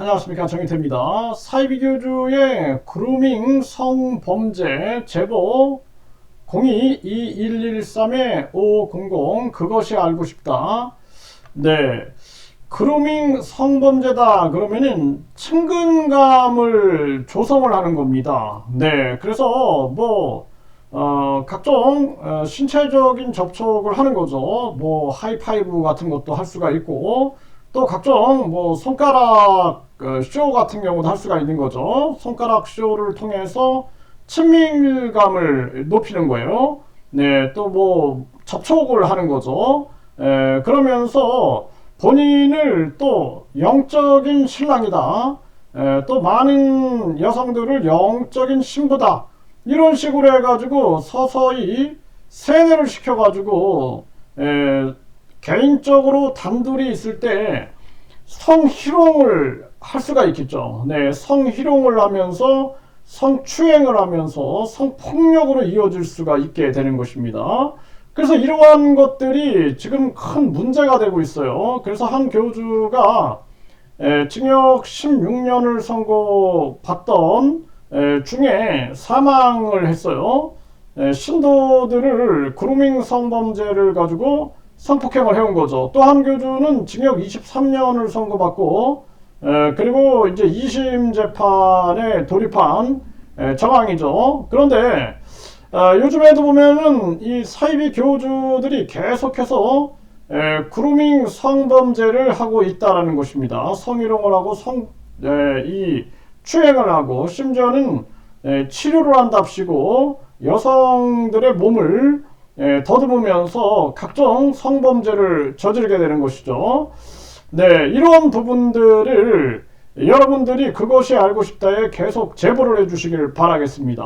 안녕하십니까 정희태입니다. 사이비교주의 그루밍 성범죄 제보 022113-500 그것이 알고 싶다. 네. 그루밍 성범죄다 그러면은 친근감을 조성을 하는 겁니다. 네. 그래서 뭐 어, 각종 어, 신체적인 접촉을 하는 거죠. 뭐 하이파이브 같은 것도 할 수가 있고 또 각종 뭐 손가락 어, 쇼 같은 경우도 할 수가 있는 거죠. 손가락 쇼를 통해서 친밀감을 높이는 거예요. 네, 또 뭐 접촉을 하는 거죠. 에, 그러면서 본인을 또 영적인 신랑이다. 에, 또 많은 여성들을 영적인 신부다. 이런 식으로 해가지고 서서히 세뇌를 시켜가지고 에, 개인적으로 단둘이 있을 때 성희롱을 할 수가 있겠죠. 네, 성희롱을 하면서 성추행을 하면서 성폭력으로 이어질 수가 있게 되는 것입니다. 그래서 이러한 것들이 지금 큰 문제가 되고 있어요. 그래서 한 교주가 에, 징역 16년을 선고받던 에, 중에 사망을 했어요. 에, 신도들을 그루밍 성범죄를 가지고 성폭행을 해온 거죠. 또한 교주는 징역 23년을 선고받고 에, 그리고 이제 2심 재판에 돌입한 에, 정황이죠. 그런데 아, 요즘에도 보면은 이 사이비 교주들이 계속해서 에, 그루밍 성범죄를 하고 있다라는 것입니다. 성희롱을 하고 성, 에, 이 추행을 하고 심지어는 에, 치료를 한답시고 여성들의 몸을 에, 더듬으면서 각종 성범죄를 저지르게 되는 것이죠. 네, 이런 부분들을 여러분들이 그것이 알고 싶다에 계속 제보를 해주시길 바라겠습니다.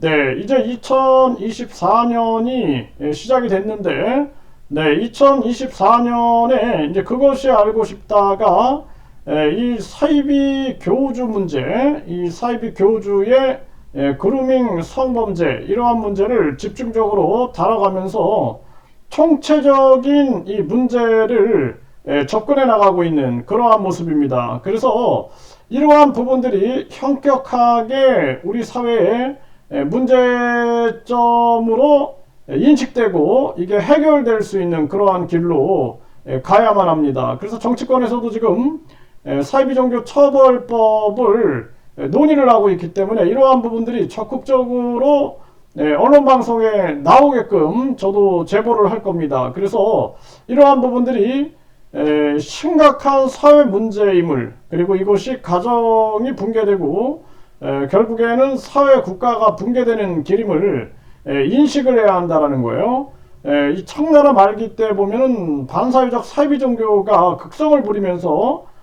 네, 이제 2024년이 시작이 됐는데, 네, 2024년에 이제 그것이 알고 싶다가 에, 이 사이비 교주 문제, 이 사이비 교주의 에, 그루밍 성범죄 이러한 문제를 집중적으로 다뤄가면서 총체적인 이 문제를 에, 접근해 나가고 있는 그러한 모습입니다. 그래서 이러한 부분들이 현격하게 우리 사회에 에, 문제점으로 인식되고 이게 해결될 수 있는 그러한 길로 에, 가야만 합니다. 그래서 정치권에서도 지금 에, 사이비 종교 처벌법을 에, 논의를 하고 있기 때문에 이러한 부분들이 적극적으로 네, 언론 방송에 나오게끔 저도 제보를 할 겁니다. 그래서 이러한 부분들이 에, 심각한 사회 문제임을 그리고 이것이 가정이 붕괴되고 에, 결국에는 사회 국가가 붕괴되는 길임을 에, 인식을 해야 한다라는 거예요. 에, 이 청나라 말기 때 보면은 반사회적 사이비 종교가 극성을 부리면서 에,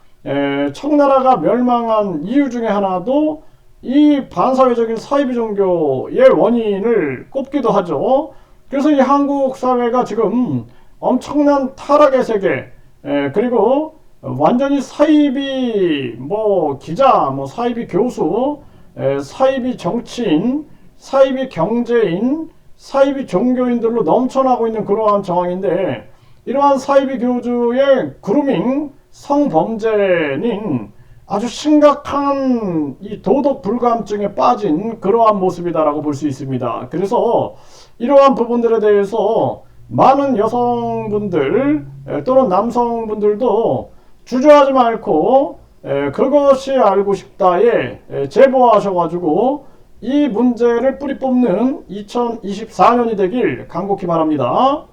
청나라가 멸망한 이유 중에 하나도 이 반사회적인 사이비 종교의 원인을 꼽기도 하죠. 그래서 이 한국 사회가 지금 엄청난 타락의 세계, 에, 그리고 완전히 사이비 뭐 기자, 뭐 사이비 교수, 에, 사이비 정치인, 사이비 경제인, 사이비 종교인들로 넘쳐나고 있는 그러한 정황인데 이러한 사이비 교주의 그루밍 성범죄는 아주 심각한 이 도덕 불감증에 빠진 그러한 모습이다라고 볼 수 있습니다. 그래서 이러한 부분들에 대해서 많은 여성분들 에, 또는 남성분들도 주저하지 말고 에, 그것이 알고 싶다에 에, 제보하셔가지고 이 문제를 뿌리 뽑는 2024년이 되길 간곡히 바랍니다.